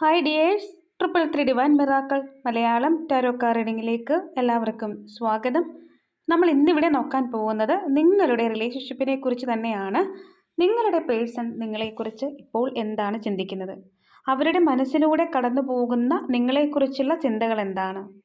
Hi dears triple three divine miracle Malayalam tarot കാർഡിങ്ങിലേക്ക് എല്ലാവർക്കും സ്വാഗതം. നമ്മൾ ഇന്നിവിടെ നോക്കാൻ പോകുന്നത് നിങ്ങളുടെ റിലേഷൻഷിപ്പിനെ കുറിച്ച് തന്നെയാണ്. നിങ്ങളുടെ പേഴ്സൺ നിങ്ങളെക്കുറിച്ച് ഇപ്പോൾ എന്താണ് ചിന്തിക്കുന്നത്? അവരുടെ മനസ്സിലൂടെ കടന്നു പോകുന്ന നിങ്ങളെക്കുറിച്ചുള്ള ചിന്തകൾ എന്താണ്?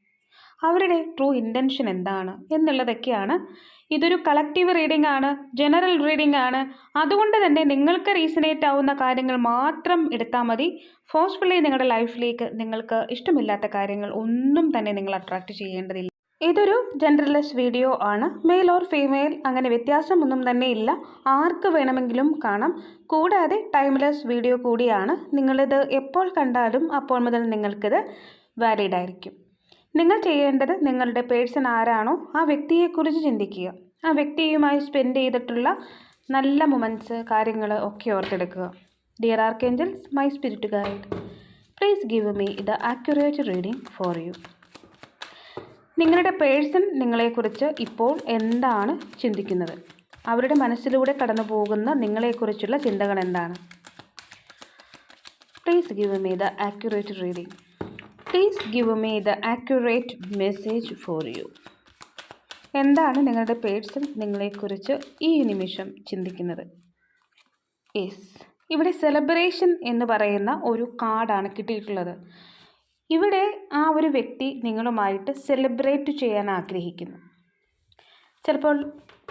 അവരുടെ ട്രൂ ഇന്റൻഷൻ എന്താണ് എന്നുള്ളതൊക്കെയാണ്. ഇതൊരു കളക്റ്റീവ് റീഡിംഗ് ആണ് ജനറൽ റീഡിംഗ് ആണ്. അതുകൊണ്ട് തന്നെ നിങ്ങൾക്ക് റീസണേറ്റ് ആവുന്ന കാര്യങ്ങൾ മാത്രം എടുത്താൽ മതി. ഫോഴ്സ്ഫുള്ളി നിങ്ങളുടെ ലൈഫിലേക്ക് നിങ്ങൾക്ക് ഇഷ്ടമില്ലാത്ത കാര്യങ്ങൾ ഒന്നും തന്നെ നിങ്ങൾ അട്രാക്റ്റ് ചെയ്യേണ്ടതില്ല. ഇതൊരു ജനറലിസ്റ്റ് വീഡിയോ ആണ്. മെയിൽ ഓർ ഫീമെയിൽ അങ്ങനെ വ്യത്യാസമൊന്നും തന്നെ ഇല്ല. ആർക്ക് വേണമെങ്കിലും കാണാം. കൂടാതെ ടൈംലെസ് വീഡിയോ കൂടിയാണ്. നിങ്ങളിത് എപ്പോൾ കണ്ടാലും അപ്പോൾ മുതൽ നിങ്ങൾക്കിത് വാലിഡ് ആയിരിക്കും. നിങ്ങൾ ചെയ്യേണ്ടത് നിങ്ങളുടെ പേഴ്സൺ ആരാണോ ആ വ്യക്തിയെക്കുറിച്ച് ചിന്തിക്കുക. ആ വ്യക്തിയുമായി സ്പെൻഡ് ചെയ്തിട്ടുള്ള നല്ല മൊമെന്റ്സ് കാര്യങ്ങൾ ഒക്കെ ഓർത്തെടുക്കുക. Dear archangels my spirit guide please give me the accurate reading for you നിങ്ങളുടെ പേഴ്സൺ നിങ്ങളെക്കുറിച്ച് ഇപ്പോൾ എന്താണ് ചിന്തിക്കുന്നത്? അവരുടെ മനസ്സിലൂടെ കടന്നു പോകുന്ന നിങ്ങളെക്കുറിച്ചുള്ള ചിന്തകൾ എന്താണ്? Please give me the accurate reading please give me the accurate message for you എന്താണ് നിങ്ങളുടെ പേഴ്സൺ നിങ്ങളെക്കുറിച്ച് ഈ നിമിഷം ചിന്തിക്കുന്നത്? യെസ് ഇവിടെ സെലിബ്രേഷൻ എന്ന് പറയുന്ന ഒരു കാർഡാണ് കിട്ടിയിട്ടുള്ളത്. ഇവിടെ ആ ഒരു വ്യക്തി നിങ്ങളുമായിട്ട് സെലിബ്രേറ്റ് ചെയ്യാൻ ആഗ്രഹിക്കുന്നു. ചിലപ്പോൾ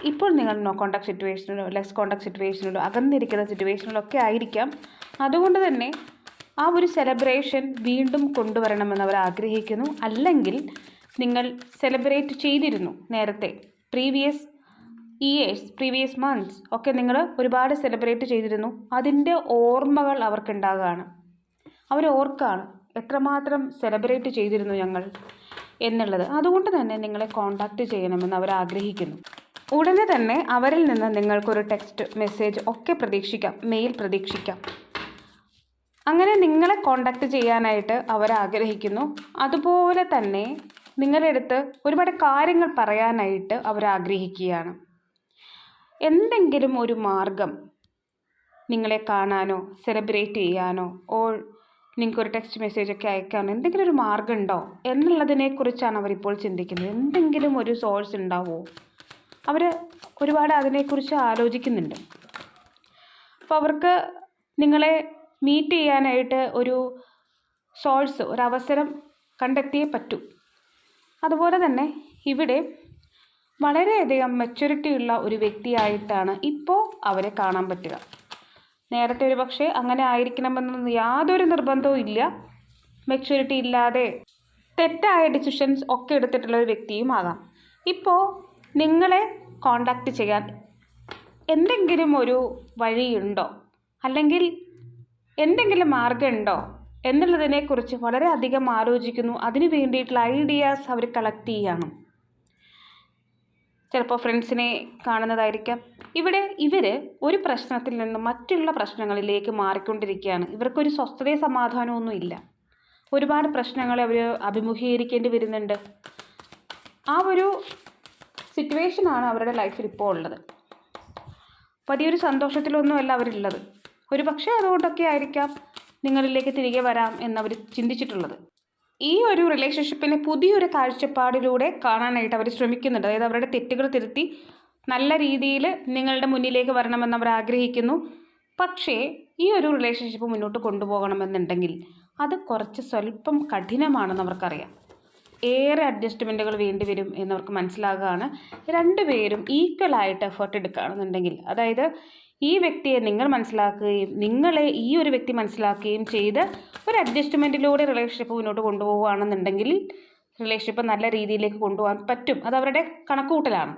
ഇപ്പോൾ നിങ്ങൾ നോ കോണ്ടാക്ട് സിറ്റുവേഷനിലോ ലെസ് കോണ്ടാക്ട് സിറ്റുവേഷനിലോ അകന്നിരിക്കുന്ന സിറ്റുവേഷനിലോ ഒക്കെ ആയിരിക്കാം. അതുകൊണ്ട് തന്നെ ആ ഒരു സെലിബ്രേഷൻ വീണ്ടും കൊണ്ടുവരണമെന്ന് അവർ ആഗ്രഹിക്കുന്നു. അല്ലെങ്കിൽ നിങ്ങൾ സെലിബ്രേറ്റ് ചെയ്തിരുന്നു നേരത്തെ പ്രീവിയസ് ഇയേഴ്സ് പ്രീവിയസ് മന്ത്സ് ഒക്കെ നിങ്ങൾ ഒരുപാട് സെലിബ്രേറ്റ് ചെയ്തിരുന്നു. അതിന്റെ ഓർമ്മകൾ അവർക്കുണ്ടാകുകയാണ് അവർ ഓർക്കാണ് എത്രമാത്രം സെലിബ്രേറ്റ് ചെയ്തിരുന്നു ഞങ്ങൾ എന്നുള്ളത്. അതുകൊണ്ട് തന്നെ നിങ്ങളെ കോണ്ടാക്റ്റ് ചെയ്യണമെന്ന് അവർ ആഗ്രഹിക്കുന്നു. ഉടനെ തന്നെ അവരിൽ നിന്ന് നിങ്ങൾക്കൊരു ടെക്സ്റ്റ് മെസ്സേജ് ഒക്കെ പ്രതീക്ഷിക്കാം മെയിൽ പ്രതീക്ഷിക്കാം. അങ്ങനെ നിങ്ങളെ കോണ്ടാക്ട് ചെയ്യാനായിട്ട് അവർ ആഗ്രഹിക്കുന്നു അതുപോലെ തന്നെ നിങ്ങളുടെ അടുത്ത് ഒരുപാട് കാര്യങ്ങൾ പറയാനായിട്ട് അവർ ആഗ്രഹിക്കുകയാണ് എന്തെങ്കിലും ഒരു മാർഗം നിങ്ങളെ കാണാനോ സെലിബ്രേറ്റ് ചെയ്യാനോ ഓൾ നിങ്ങൾക്ക് ഒരു ടെക്സ്റ്റ് മെസ്സേജ് ഒക്കെ അയക്കാനോ എന്തെങ്കിലും ഒരു മാർഗം ഉണ്ടോ എന്നുള്ളതിനെക്കുറിച്ചാണ് അവരിപ്പോൾ ചിന്തിക്കുന്നത്. എന്തെങ്കിലും ഒരു സോഴ്സ് ഉണ്ടാവുമോ അവർ ഒരുപാട് അതിനെക്കുറിച്ച് ആലോചിക്കുന്നുണ്ട്. അപ്പോൾ അവർക്ക് നിങ്ങളെ മീറ്റ് ചെയ്യാനായിട്ട് ഒരു സോഴ്സ് ഒരു അവസരം കണ്ടെത്തിയേ പറ്റൂ. അതുപോലെ തന്നെ ഇവിടെ വളരെയധികം മെച്യൂരിറ്റി ഉള്ള ഒരു വ്യക്തിയായിട്ടാണ് ഇപ്പോൾ അവരെ കാണാൻ പറ്റുക. നേരത്തെ ഒരു പക്ഷേ അങ്ങനെ ആയിരിക്കണമെന്നൊന്നും യാതൊരു നിർബന്ധവും ഇല്ല. മെച്യൂരിറ്റി ഇല്ലാതെ തെറ്റായ ഡിസിഷൻസ് ഒക്കെ എടുത്തിട്ടുള്ള ഒരു വ്യക്തിയും ആകാം. ഇപ്പോൾ നിങ്ങളെ കോണ്ടാക്റ്റ് ചെയ്യാൻ എന്തെങ്കിലും ഒരു വഴിയുണ്ടോ? അല്ലെങ്കിൽ എന്തെങ്കിലും മാർഗമുണ്ടോ എന്നുള്ളതിനെക്കുറിച്ച് വളരെയധികം ആലോചിക്കുന്നു. അതിനു വേണ്ടിയിട്ടുള്ള ഐഡിയാസ് അവർ കളക്ട് ചെയ്യാണ് ചിലപ്പോൾ ഫ്രണ്ട്സിനെ കാണുന്നതായിരിക്കാം. ഇവിടെ ഇവർ ഒരു പ്രശ്നത്തിൽ നിന്ന് മറ്റുള്ള പ്രശ്നങ്ങളിലേക്ക് മാറിക്കൊണ്ടിരിക്കുകയാണ്. ഇവർക്കൊരു സ്വസ്ഥതയെ സമാധാനമൊന്നും ഇല്ല. ഒരുപാട് പ്രശ്നങ്ങളെ അവർ അഭിമുഖീകരിക്കേണ്ടി വരുന്നുണ്ട്. ആ ഒരു സിറ്റുവേഷനാണ് അവരുടെ ലൈഫിൽ ഇപ്പോൾ ഉള്ളത്. വലിയൊരു സന്തോഷത്തിലൊന്നുമല്ല അവരുള്ളത്. ഒരു പക്ഷേ അതുകൊണ്ടൊക്കെ ആയിരിക്കാം നിങ്ങളിലേക്ക് തിരികെ വരാം എന്നവർ ചിന്തിച്ചിട്ടുള്ളത്. ഈ ഒരു റിലേഷൻഷിപ്പിനെ പുതിയൊരു കാഴ്ചപ്പാടിലൂടെ കാണാനായിട്ട് അവർ ശ്രമിക്കുന്നുണ്ട്. അതായത് അവരുടെ തെറ്റുകൾ തിരുത്തി നല്ല രീതിയിൽ നിങ്ങളുടെ മുന്നിലേക്ക് വരണമെന്ന് അവർ ആഗ്രഹിക്കുന്നു. പക്ഷേ ഈ ഒരു റിലേഷൻഷിപ്പ് മുന്നോട്ട് കൊണ്ടുപോകണമെന്നുണ്ടെങ്കിൽ അത് കുറച്ച് സ്വല്പം കഠിനമാണെന്ന് അവർക്കറിയാം. ഏറെ അഡ്ജസ്റ്റ്മെന്റുകൾ വേണ്ടി വരും എന്നവർക്ക് മനസ്സിലാകുകയാണ് രണ്ടുപേരും ഈക്വലായിട്ട് എഫേർട്ട് എടുക്കുകയാണെന്നുണ്ടെങ്കിൽ അതായത് ഈ വ്യക്തിയെ നിങ്ങൾ മനസ്സിലാക്കുകയും നിങ്ങളെ ഈ ഒരു വ്യക്തി മനസ്സിലാക്കുകയും ചെയ്ത് ഒരു അഡ്ജസ്റ്റ്മെന്റിലൂടെ റിലേഷൻഷിപ്പ് മുന്നോട്ട് കൊണ്ടുപോവുകയാണെന്നുണ്ടെങ്കിൽ റിലേഷൻഷിപ്പ് നല്ല രീതിയിലേക്ക് കൊണ്ടുപോകാൻ പറ്റും. അത് അവരുടെ കണക്കുകൂട്ടലാണ്.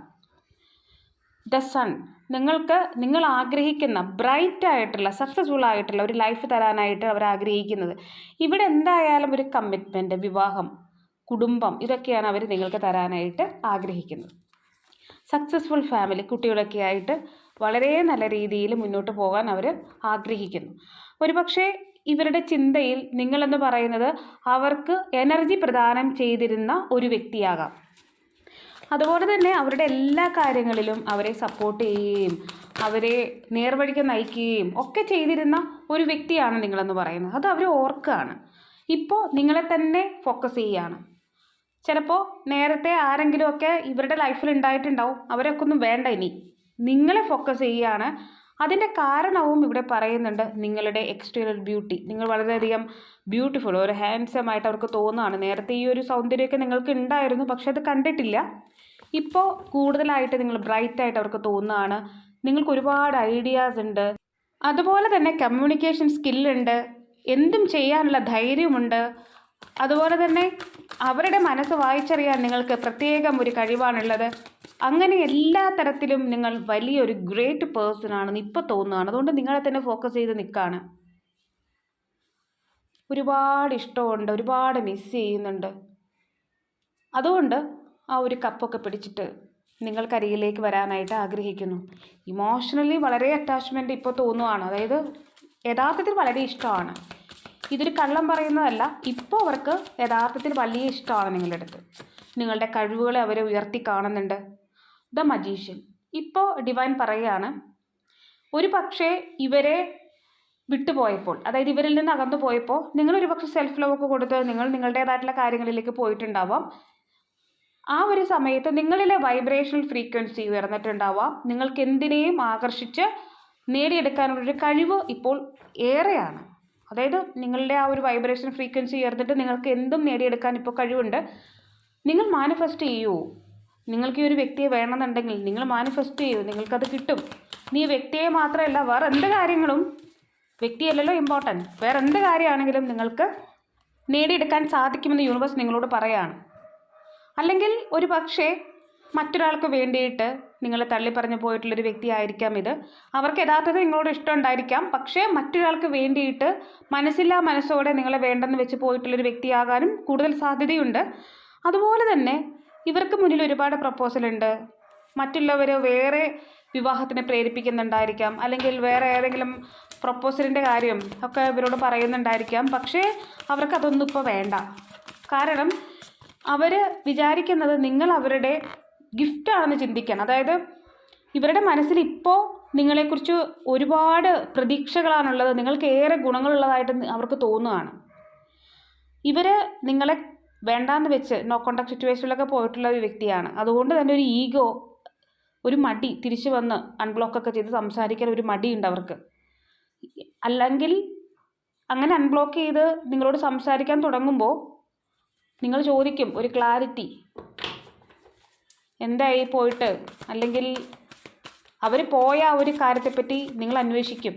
ദ സൺ നിങ്ങൾക്ക് നിങ്ങൾ ആഗ്രഹിക്കുന്ന ബ്രൈറ്റ് ആയിട്ടുള്ള സക്സസ്ഫുൾ ആയിട്ടുള്ള ഒരു ലൈഫ് തരാനായിട്ട് അവർ ആഗ്രഹിക്കുന്നത്. ഇവിടെ എന്തായാലും ഒരു കമ്മിറ്റ്മെന്റ് വിവാഹം. കുടുംബം ഇതൊക്കെയാണ് അവർ നിങ്ങൾക്ക് തരാനായിട്ട് ആഗ്രഹിക്കുന്നത്. സക്സസ്ഫുൾ ഫാമിലി കുട്ടികളൊക്കെ ആയിട്ട് വളരെ നല്ല രീതിയിൽ മുന്നോട്ട് പോകാൻ അവർ ആഗ്രഹിക്കുന്നു. ഒരുപക്ഷെ ഇവരുടെ ചിന്തയിൽ നിങ്ങളെന്ന് പറയുന്നത് അവർക്ക് എനർജി പ്രദാനം ചെയ്തിരുന്ന ഒരു വ്യക്തിയാകാം. അതുപോലെ തന്നെ അവരുടെ എല്ലാ കാര്യങ്ങളിലും അവരെ സപ്പോർട്ട് ചെയ്യുകയും അവരെ നേർവഴിക്ക് നയിക്കുകയും ഒക്കെ ചെയ്തിരുന്ന ഒരു വ്യക്തിയാണ് നിങ്ങളെന്ന് പറയുന്നത്. അത് അവർ ഓർക്കുകയാണ്. ഇപ്പോൾ നിങ്ങളെ തന്നെ ഫോക്കസ് ചെയ്യുകയാണ്. ചിലപ്പോൾ നേരത്തെ ആരെങ്കിലുമൊക്കെ ഇവരുടെ ലൈഫിൽ ഉണ്ടായിട്ടുണ്ടാവും. അവരൊക്കെ ഒന്നും വേണ്ട ഇനി. നിങ്ങളെ ഫോക്കസ് ചെയ്യുകയാണ്. അതിന്റെ കാരണവും ഇവിടെ പറയുന്നുണ്ട് നിങ്ങളുടെ എക്സ്റ്റീരിയർ ബ്യൂട്ടി നിങ്ങൾ വളരെയധികം ബ്യൂട്ടിഫുൾ ഒരു ഹാൻസം ആയിട്ട് അവർക്ക് തോന്നുകയാണ്. നേരത്തെ ഈ ഒരു സൗന്ദര്യമൊക്കെ നിങ്ങൾക്ക് ഉണ്ടായിരുന്നു പക്ഷെ അത് കണ്ടിട്ടില്ല. ഇപ്പോൾ കൂടുതലായിട്ട് നിങ്ങൾ ബ്രൈറ്റ് ആയിട്ട് അവർക്ക് തോന്നുകയാണ്. നിങ്ങൾക്ക് ഒരുപാട് ഐഡിയാസ് ഉണ്ട്. അതുപോലെ തന്നെ കമ്മ്യൂണിക്കേഷൻ സ്കില്ലുണ്ട് എന്തും ചെയ്യാനുള്ള ധൈര്യമുണ്ട്. അതുപോലെ തന്നെ അവരുടെ മനസ്സ് വായിച്ചറിയാൻ നിങ്ങൾക്ക് പ്രത്യേകം ഒരു കഴിവാണുള്ളത്. അങ്ങനെ എല്ലാ തരത്തിലും നിങ്ങൾ വലിയൊരു ഗ്രേറ്റ് പേഴ്സൺ ആണെന്ന് ഇപ്പോൾ തോന്നുകയാണ്. അതുകൊണ്ട് നിങ്ങളെ തന്നെ ഫോക്കസ് ചെയ്ത് നിൽക്കുകയാണ് ഒരുപാട് ഇഷ്ടമുണ്ട് ഒരുപാട് മിസ് ചെയ്യുന്നുണ്ട്. അതുകൊണ്ട് ആ ഒരു കപ്പൊക്കെ പിടിച്ചിട്ട് നിങ്ങൾക്കരികിലേക്ക് വരാനായിട്ട് ആഗ്രഹിക്കുന്നു. ഇമോഷണലി വളരെ അറ്റാച്ച്മെന്റ് ഇപ്പോൾ തോന്നുവാണ് അതായത് യഥാർത്ഥത്തിൽ വളരെ ഇഷ്ടമാണ്. ഇതൊരു കള്ളം പറയുന്നതല്ല. ഇപ്പോൾ അവർക്ക് യഥാർത്ഥത്തിൽ വലിയ ഇഷ്ടമാണ് നിങ്ങളുടെ അടുത്ത്. നിങ്ങളുടെ കഴിവുകളെ അവരെ ഉയർത്തി കാണുന്നുണ്ട്. The magician. ഇപ്പോൾ ഡിവൈൻ പറയുകയാണ് ഒരു പക്ഷേ ഇവരെ വിട്ടുപോയപ്പോൾ അതായത് ഇവരിൽ നിന്ന് അകന്നു പോയപ്പോൾ നിങ്ങൾ ഒരു പക്ഷേ സെൽഫ് ലവ് ഒക്കെ കൊടുത്ത് നിങ്ങൾ നിങ്ങളുടേതായിട്ടുള്ള കാര്യങ്ങളിലേക്ക് പോയിട്ടുണ്ടാവാം. ആ ഒരു സമയത്ത് നിങ്ങളിലെ വൈബ്രേഷണൽ ഫ്രീക്വൻസി ഉയർന്നിട്ടുണ്ടാവാം. നിങ്ങൾക്ക് എന്തിനേയും ആകർഷിച്ച് നേടിയെടുക്കാനുള്ളൊരു കഴിവ് ഇപ്പോൾ ഏറെയാണ്. അതായത് നിങ്ങളുടെ ആ ഒരു വൈബ്രേഷൻ ഫ്രീക്വൻസി ഉയർന്നിട്ട് നിങ്ങൾക്ക് എന്തും നേടിയെടുക്കാൻ ഇപ്പോൾ കഴിവുണ്ട്. നിങ്ങൾ മാനിഫെസ്റ്റ് ചെയ്യൂ. നിങ്ങൾക്ക് ഈ ഒരു വ്യക്തിയെ വേണമെന്നുണ്ടെങ്കിൽ നിങ്ങൾ മാനിഫെസ്റ്റ് ചെയ്യൂ. നിങ്ങൾക്കത് കിട്ടും. നീ വ്യക്തിയെ മാത്രമല്ല വേറെ എന്ത് കാര്യങ്ങളും വ്യക്തിയല്ലല്ലോ ഇമ്പോർട്ടന്റ് വേറെ എന്ത് കാര്യമാണെങ്കിലും നിങ്ങൾക്ക് നേടിയെടുക്കാൻ സാധിക്കുമെന്ന് യൂണിവേഴ്സ് നിങ്ങളോട് പറയുകയാണ് അല്ലെങ്കിൽ ഒരു പക്ഷേ മറ്റൊരാൾക്ക് വേണ്ടിയിട്ട് നിങ്ങളെ തള്ളിപ്പറഞ്ഞു പോയിട്ടുള്ളൊരു വ്യക്തിയായിരിക്കാം ഇത്. അവർക്ക് യഥാർത്ഥത്തിൽ നിങ്ങളോട് ഇഷ്ടം ഉണ്ടായിരിക്കാം. പക്ഷേ മറ്റൊരാൾക്ക് വേണ്ടിയിട്ട് മനസ്സില്ലാ മനസ്സോടെ നിങ്ങളെ വേണ്ടെന്ന് വെച്ച് പോയിട്ടുള്ളൊരു വ്യക്തിയാകാനും കൂടുതൽ സാധ്യതയുണ്ട്. അതുപോലെ തന്നെ ഇവർക്ക് മുന്നിൽ ഒരുപാട് പ്രപ്പോസലുണ്ട് മറ്റുള്ളവർ വേറെ വിവാഹത്തിന് പ്രേരിപ്പിക്കുന്നുണ്ടായിരിക്കാം. അല്ലെങ്കിൽ വേറെ ഏതെങ്കിലും പ്രപ്പോസലിന്റെ കാര്യം ഒക്കെ ഇവരോട് പറയുന്നുണ്ടായിരിക്കാം. പക്ഷേ അവർക്ക് അതൊന്നും ഇപ്പോൾ വേണ്ട. കാരണം അവർ വിചാരിക്കുന്നത് നിങ്ങൾ അവരുടെ ഗിഫ്റ്റാണെന്ന് ചിന്തിക്കണം. അതായത് ഇവരുടെ മനസ്സിൽ ഇപ്പോൾ നിങ്ങളെക്കുറിച്ച് ഒരുപാട് പ്രതീക്ഷകളാണുള്ളത്. നിങ്ങൾക്ക് ഏറെ ഗുണങ്ങളുള്ളതായിട്ട് അവർക്ക് തോന്നുകയാണ് ഇവർ നിങ്ങളെ വേണ്ടാന്ന് വെച്ച് നോ കോണ്ടാക്ട് സിറ്റുവേഷനിലൊക്കെ പോയിട്ടുള്ള ഒരു വ്യക്തിയാണ്. അതുകൊണ്ട് തന്നെ ഒരു ഈഗോ ഒരു മടി തിരിച്ചു വന്ന് അൺബ്ലോക്കൊക്കെ ചെയ്ത് സംസാരിക്കാൻ ഒരു മടിയുണ്ട് അവർക്ക്. അല്ലെങ്കിൽ അങ്ങനെ അൺബ്ലോക്ക് ചെയ്ത് നിങ്ങളോട് സംസാരിക്കാൻ തുടങ്ങുമ്പോൾ നിങ്ങൾ ചോദിക്കും ഒരു ക്ലാരിറ്റി എന്തായി പോയിട്ട്? അല്ലെങ്കിൽ അവർ പോയ ആ ഒരു കാര്യത്തെപ്പറ്റി നിങ്ങൾ അന്വേഷിക്കും.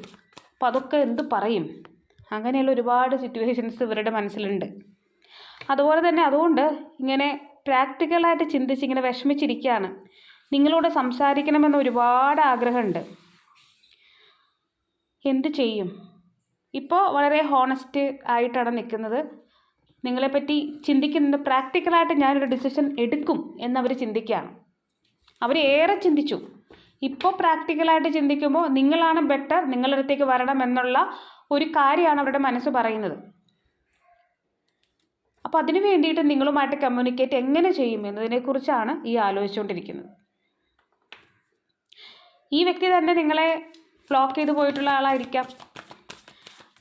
അപ്പോൾ അതൊക്കെ എന്ത് പറയും? അങ്ങനെയുള്ള ഒരുപാട് സിറ്റുവേഷൻസ് ഇവരുടെ മനസ്സിലുണ്ട്. അതുപോലെ തന്നെ അതുകൊണ്ട് ഇങ്ങനെ പ്രാക്ടിക്കലായിട്ട് ചിന്തിച്ച് ഇങ്ങനെ വിഷമിച്ചിരിക്കുകയാണ് നിങ്ങളോട് സംസാരിക്കണമെന്ന് ഒരുപാട് ആഗ്രഹമുണ്ട്. എന്ത് ചെയ്യും? ഇപ്പോൾ വളരെ ഹോണസ്റ്റ് ആയിട്ടാണ് നിൽക്കുന്നത്. നിങ്ങളെപ്പറ്റി ചിന്തിക്കുന്നുണ്ട് പ്രാക്ടിക്കലായിട്ട് ഞാനൊരു ഡിസിഷൻ എടുക്കും എന്നവർ ചിന്തിക്കുകയാണ്. അവർ ഏറെ ചിന്തിച്ചു. ഇപ്പോൾ പ്രാക്ടിക്കലായിട്ട് ചിന്തിക്കുമ്പോൾ നിങ്ങളാണ് ബെറ്റർ നിങ്ങളുടെ അടുത്തേക്ക് വരണം എന്നുള്ള ഒരു കാര്യമാണ് അവരുടെ മനസ്സ് പറയുന്നത്. അപ്പോൾ അതിനു വേണ്ടിയിട്ട് നിങ്ങളുമായിട്ട് കമ്മ്യൂണിക്കേറ്റ് എങ്ങനെ ചെയ്യും എന്നതിനെക്കുറിച്ചാണ് ഈ ആലോചിച്ചുകൊണ്ടിരിക്കുന്നത്. ഈ വ്യക്തി തന്നെ നിങ്ങളെ ബ്ലോക്ക് ചെയ്ത് പോയിട്ടുള്ള ആളായിരിക്കാം.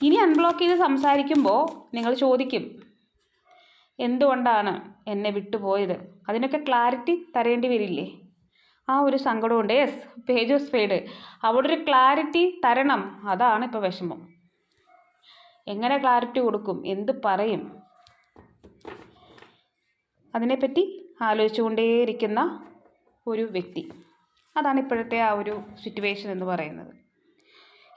ഇനി അൺബ്ലോക്ക് ചെയ്ത് സംസാരിക്കുമ്പോൾ നിങ്ങൾ ചോദിക്കും എന്തുകൊണ്ടാണ് എന്നെ വിട്ടുപോയത്? അതിനൊക്കെ ക്ലാരിറ്റി തരേണ്ടി വരില്ലേ? ആ ഒരു സങ്കടമുണ്ട്. യെസ് പേജ് ഓഫ് സ്പേഡ് അവിടെ ഒരു ക്ലാരിറ്റി തരണം. അതാണ് ഇപ്പോൾ വിഷമം. എങ്ങനെ ക്ലാരിറ്റി കൊടുക്കും? എന്ത് പറയും? അതിനെപ്പറ്റി ആലോചിച്ചുകൊണ്ടേയിരിക്കുന്ന ഒരു വ്യക്തി. അതാണ് ഇപ്പോഴത്തെ ആ ഒരു സിറ്റുവേഷൻ എന്ന് പറയുന്നത്.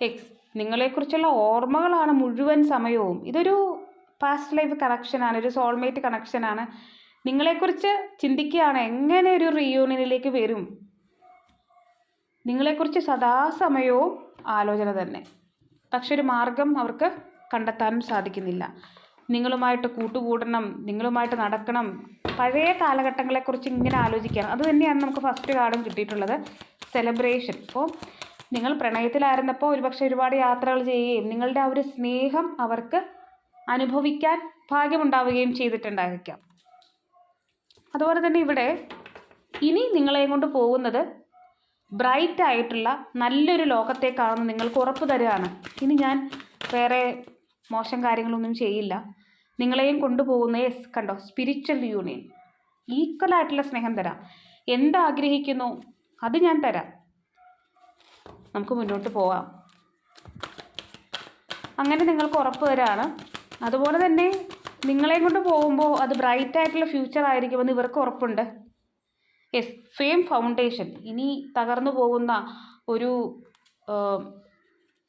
എക്സ് നിങ്ങളെക്കുറിച്ചുള്ള ഓർമ്മകളാണ് മുഴുവൻ സമയവും. ഇതൊരു പാസ്റ്റ് ലൈഫ് കണക്ഷനാണ് ഒരു സോൾമേറ്റ് കണക്ഷനാണ് നിങ്ങളെക്കുറിച്ച് ചിന്തിക്കുകയാണ് എങ്ങനെ ഒരു റീയൂണിയനിലേക്ക് വരും? നിങ്ങളെക്കുറിച്ച് സദാസമയവും ആലോചന തന്നെ. പക്ഷെ ഒരു മാർഗം അവർക്ക് കണ്ടെത്താനും സാധിക്കുന്നില്ല. നിങ്ങളുമായിട്ട് കൂട്ടുകൂടണം നിങ്ങളുമായിട്ട് നടക്കണം. പഴയ കാലഘട്ടങ്ങളെക്കുറിച്ച് ഇങ്ങനെ ആലോചിക്കണം അത് തന്നെയാണ് നമുക്ക് ഫസ്റ്റ് കാർഡും കിട്ടിയിട്ടുള്ളത് സെലിബ്രേഷൻ ഇപ്പോൾ നിങ്ങൾ പ്രണയത്തിലായിരുന്നപ്പോൾ ഒരുപക്ഷെ ഒരുപാട് യാത്രകൾ ചെയ്യുകയും നിങ്ങളുടെ ആ ഒരു സ്നേഹം അവർക്ക് അനുഭവിക്കാൻ ഭാഗ്യമുണ്ടാവുകയും ചെയ്തിട്ടുണ്ടായിരിക്കാം. അതുപോലെ തന്നെ ഇവിടെ ഇനി നിങ്ങളെയും കൊണ്ട് പോകുന്നത് ബ്രൈറ്റ് ആയിട്ടുള്ള നല്ലൊരു ലോകത്തേക്കാണെന്ന് നിങ്ങൾക്ക് ഉറപ്പ് തരികയാണ്. ഇനി ഞാൻ വേറെ മോശം കാര്യങ്ങളൊന്നും ചെയ്യില്ല. നിങ്ങളെയും കൊണ്ടുപോകുന്ന യെസ് കണ്ടോ സ്പിരിച്വൽ യൂണിയൻ ഈക്വൽ ആയിട്ടുള്ള സ്നേഹം തരാം. എന്താഗ്രഹിക്കുന്നു അത് ഞാൻ തരാം. നമുക്ക് മുന്നോട്ട് പോവാം. അങ്ങനെ നിങ്ങൾക്ക് ഉറപ്പ് തരാണ്. അതുപോലെ തന്നെ നിങ്ങളെയും കൊണ്ട് പോകുമ്പോൾ അത് ബ്രൈറ്റ് ആയിട്ടുള്ള ഫ്യൂച്ചർ ആയിരിക്കുമെന്ന് ഇവർക്ക് ഉറപ്പുണ്ട്. യെസ് ഫെയിം ഫൗണ്ടേഷൻ ഇനി തകർന്നു പോകുന്ന ഒരു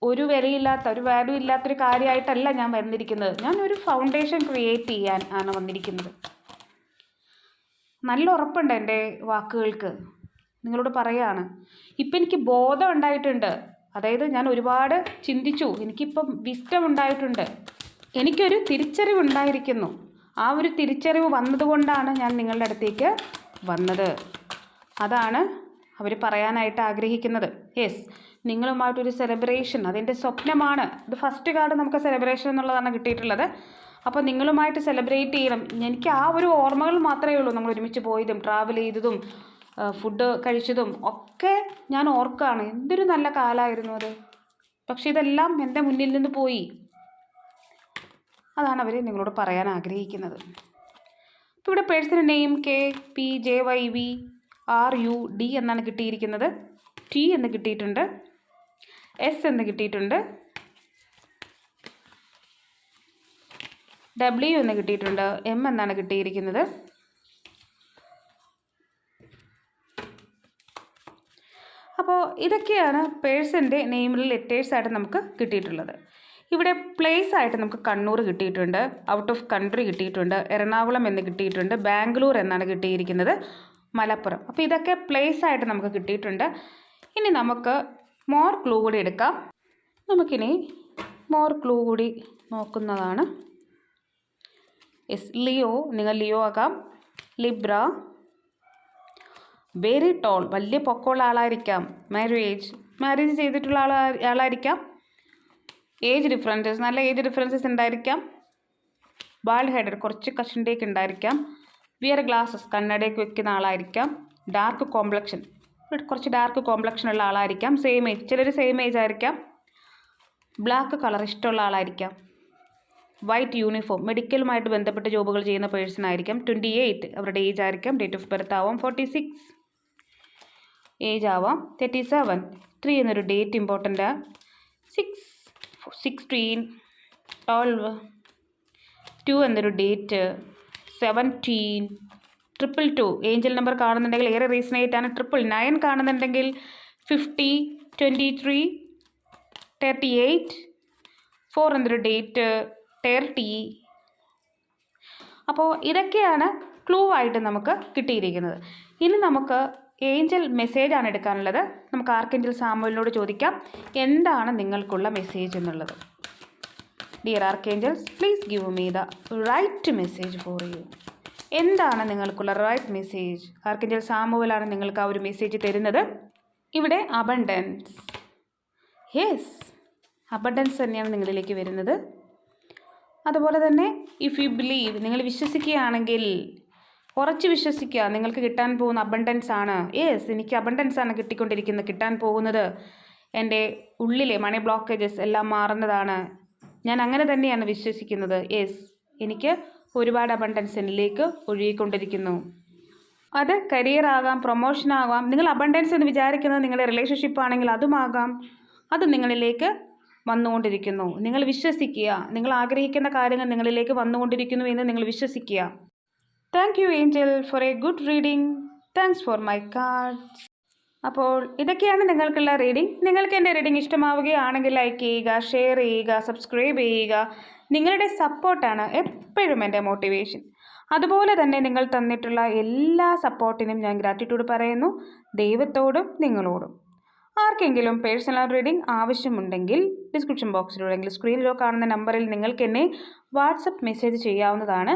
ഒരു വിലയില്ലാത്ത ഒരു വാല്യൂ ഇല്ലാത്തൊരു കാര്യമായിട്ടല്ല ഞാൻ വന്നിരിക്കുന്നത്. ഞാൻ ഒരു ഫൗണ്ടേഷൻ ക്രിയേറ്റ് ചെയ്യാൻ ആണ് വന്നിരിക്കുന്നത്. നല്ല ഉറപ്പുണ്ട് എന്റെ വാക്കുകൾക്ക്. നിങ്ങളോട് പറയാണ്. ഇപ്പം എനിക്ക് ബോധം ഉണ്ടായിട്ടുണ്ട്. അതായത് ഞാൻ ഒരുപാട് ചിന്തിച്ചു. എനിക്കിപ്പം വിസ്റ്റം ഉണ്ടായിട്ടുണ്ട്. എനിക്കൊരു തിരിച്ചറിവുണ്ടായിരിക്കുന്നു. ആ ഒരു തിരിച്ചറിവ് വന്നതുകൊണ്ടാണ് ഞാൻ നിങ്ങളുടെ അടുത്തേക്ക് വന്നത്. അതാണ് അവർ പറയാനായിട്ട് ആഗ്രഹിക്കുന്നത്. യെസ് നിങ്ങളുമായിട്ടൊരു സെലിബ്രേഷൻ അതിന്റെ സ്വപ്നമാണ്. ഇത് ഫസ്റ്റ് കാർഡ് നമുക്ക് സെലിബ്രേഷൻ എന്നുള്ളതാണ് കിട്ടിയിട്ടുള്ളത്. അപ്പോൾ നിങ്ങളുമായിട്ട് സെലിബ്രേറ്റ് ചെയ്യണം. എനിക്ക് ആ ഒരു ഓർമ്മകൾ മാത്രമേ ഉള്ളൂ. നമ്മൾ ഒരുമിച്ച് പോയതും ട്രാവൽ ചെയ്തതും ഫുഡ് കഴിച്ചതും ഒക്കെ ഞാൻ ഓർക്കുകയാണ്. എന്തൊരു നല്ല കാലമായിരുന്നു അത്. പക്ഷേ ഇതെല്ലാം എന്റെ മുന്നിൽ നിന്ന് പോയി. അതാണ് അവർ നിങ്ങളോട് പറയാൻ ആഗ്രഹിക്കുന്നത്. അപ്പോൾ ഇവിടെ person name K P J Y V R U D എന്നാണ് കിട്ടിയിരിക്കുന്നത്. ടി എന്ന് കിട്ടിയിട്ടുണ്ട്. എസ് എന്ന് കിട്ടിയിട്ടുണ്ട്. ഡബ്ല്യു എന്ന് കിട്ടിയിട്ടുണ്ട്. എം എന്നാണ് കിട്ടിയിരിക്കുന്നത്. അപ്പോൾ ഇതൊക്കെയാണ് പേഴ്സന്റെ നെയിമിൽ ലെറ്റേഴ്സായിട്ട് നമുക്ക് കിട്ടിയിട്ടുള്ളത്. ഇവിടെ പ്ലേസ് ആയിട്ട് നമുക്ക് കണ്ണൂർ കിട്ടിയിട്ടുണ്ട്. ഔട്ട് ഓഫ് കൺട്രി കിട്ടിയിട്ടുണ്ട്. എറണാകുളം എന്ന് കിട്ടിയിട്ടുണ്ട്. ബാംഗ്ലൂർ എന്നാണ് കിട്ടിയിരിക്കുന്നത്. മലപ്പുറം. അപ്പോൾ ഇതൊക്കെ പ്ലേസ് ആയിട്ട് നമുക്ക് കിട്ടിയിട്ടുണ്ട്. ഇനി നമുക്ക് മോർ ക്ലൂ കൂടി എടുക്കാം. നമുക്കിനി മോർ ക്ലൂ കൂടി നോക്കുന്നതാണ്. എസ് ലിയോ നിങ്ങൾ ലിയോ ആകാം. ലിബ്ര വെരി ടോൾ വലിയ പൊക്കമുള്ള ആളായിരിക്കാം. മാരേജ് മാരേജ് ചെയ്തിട്ടുള്ള ആളാ ആളായിരിക്കാം. ഏജ് ഡിഫറൻസസ് നല്ല ഏജ് ഡിഫറൻസസ് ഉണ്ടായിരിക്കാം? ബാൾഡ് ഹെഡ് കുറച്ച് കഷണ്ടേക്ക് ഉണ്ടായിരിക്കാം. വിയർ ഗ്ലാസസ് കണ്ണടയൊക്കെ വെക്കുന്ന ആളായിരിക്കാം. ഡാർക്ക് കോംപ്ലക്ഷൻ കുറച്ച് ഡാർക്ക് കോംപ്ലക്ഷൻ ഉള്ള ആളായിരിക്കാം. സെയിം ഏജ് ചിലർ സെയിം ഏജ് ആയിരിക്കാം. ബ്ലാക്ക് കളർ ഇഷ്ടമുള്ള ആളായിരിക്കാം. വൈറ്റ് യൂണിഫോം മെഡിക്കലുമായിട്ട് ബന്ധപ്പെട്ട ജോബുകൾ ചെയ്യുന്ന പേഴ്സൺ ആയിരിക്കാം. ട്വന്റി എയ്റ്റ് അവരുടെ ഏജ് ആയിരിക്കാം. ഡേറ്റ് ഓഫ് ബർത്ത് ആവാം. ഫോർട്ടി സിക്സ് ഏജ് ആവാം. തേർട്ടി സെവൻ ത്രീ എന്നൊരു date important six sixteen twelve two എന്നൊരു date seventeen triple two angel number കാണുന്നുണ്ടെങ്കിൽ ഏറെ റീസൺ ആയിട്ടാണ് ട്രിപ്പിൾ നയൻ കാണുന്നുണ്ടെങ്കിൽ fifty twenty three thirty eight four എന്നൊരു ഡേറ്റ് തേർട്ടി അപ്പോൾ ഇതൊക്കെയാണ് ക്ലൂ ആയിട്ട് നമുക്ക് കിട്ടിയിരിക്കുന്നത്. ഇനി നമുക്ക് ഏഞ്ചൽ മെസ്സേജാണ് എടുക്കാനുള്ളത്. നമുക്ക് ആർക്കെഞ്ചൽ സാമുവലിനോട് ചോദിക്കാം. എന്താണ് നിങ്ങൾക്കുള്ള മെസ്സേജ് എന്നുള്ളത്? Dear archangels please give me the right message for you എന്താണ് നിങ്ങൾക്കുള്ള റൈറ്റ് മെസ്സേജ് ആർക്കേഞ്ചൽ സാമുവലാണ് നിങ്ങൾക്ക് ആ ഒരു മെസ്സേജ് തരുന്നത്? ഇവിടെ അബണ്ടൻസ് യെസ് അബണ്ടൻസ് തന്നെയാണ് നിങ്ങളിലേക്ക് വരുന്നത്. അതുപോലെ തന്നെ ഇഫ് യു ബിലീവ് നിങ്ങൾ വിശ്വസിക്കുകയാണെങ്കിൽ ഉറച്ച് വിശ്വസിക്കുക. നിങ്ങൾക്ക് കിട്ടാൻ പോകുന്ന അബണ്ടൻസ് ആണ്. യെസ് എനിക്ക് അബണ്ടൻസ് ആണ് കിട്ടിക്കൊണ്ടിരിക്കുന്നത്. കിട്ടാൻ പോകുന്നത് എന്റെ ഉള്ളിലെ മണി ബ്ലോക്കേജസ് എല്ലാം മാറുന്നതാണ്. ഞാൻ അങ്ങനെ തന്നെയാണ് വിശ്വസിക്കുന്നത്. യെസ് എനിക്ക് ഒരുപാട് അബണ്ടൻസ് എന്നിലേക്ക് ഒഴുകിക്കൊണ്ടിരിക്കുന്നു. അത് കരിയർ ആകാം പ്രൊമോഷൻ ആകാം. നിങ്ങൾ അബണ്ടൻസ് എന്ന് വിചാരിക്കുന്നത് നിങ്ങളുടെ റിലേഷൻഷിപ്പ് ആണെങ്കിൽ അതുമാകാം അത് നിങ്ങളിലേക്ക് വന്നുകൊണ്ടിരിക്കുന്നു. നിങ്ങൾ വിശ്വസിക്കുക. നിങ്ങൾ ആഗ്രഹിക്കുന്ന കാര്യങ്ങൾ നിങ്ങളിലേക്ക് വന്നുകൊണ്ടിരിക്കുന്നു എന്ന് നിങ്ങൾ വിശ്വസിക്കുക. Thank you angel for a good reading thanks for my cards അപ്പോൾ ഇതൊക്കെയാണ് നിങ്ങൾക്കുള്ള റീഡിംഗ് നിങ്ങൾക്ക് എന്റെ റീഡിംഗ് ഇഷ്ടമാവുകയാണെങ്കിൽ ലൈക്ക് ചെയ്യുക ഷെയർ ചെയ്യുക സബ്സ്ക്രൈബ് ചെയ്യുക. നിങ്ങളുടെ സപ്പോർട്ടാണ് എപ്പോഴും എന്റെ മോട്ടിവേഷൻ അതുപോലെ തന്നെ നിങ്ങൾ തന്നിട്ടുള്ള എല്ലാ സപ്പോർട്ടിനും ഞാൻ ഗ്രാറ്റിറ്റ്യൂഡ് പറയുന്നു. ദൈവത്തോടും നിങ്ങളോടും. ആർക്കെങ്കിലും പേഴ്സണൽ റീഡിംഗ് ആവശ്യമുണ്ടെങ്കിൽ ഡിസ്ക്രിപ്ഷൻ ബോക്സിലൂടെ സ്ക്രീനിലോ കാണുന്ന നമ്പറിൽ നിങ്ങൾക്ക് എന്നെ വാട്സപ്പ് മെസ്സേജ് ചെയ്യാവുന്നതാണ്.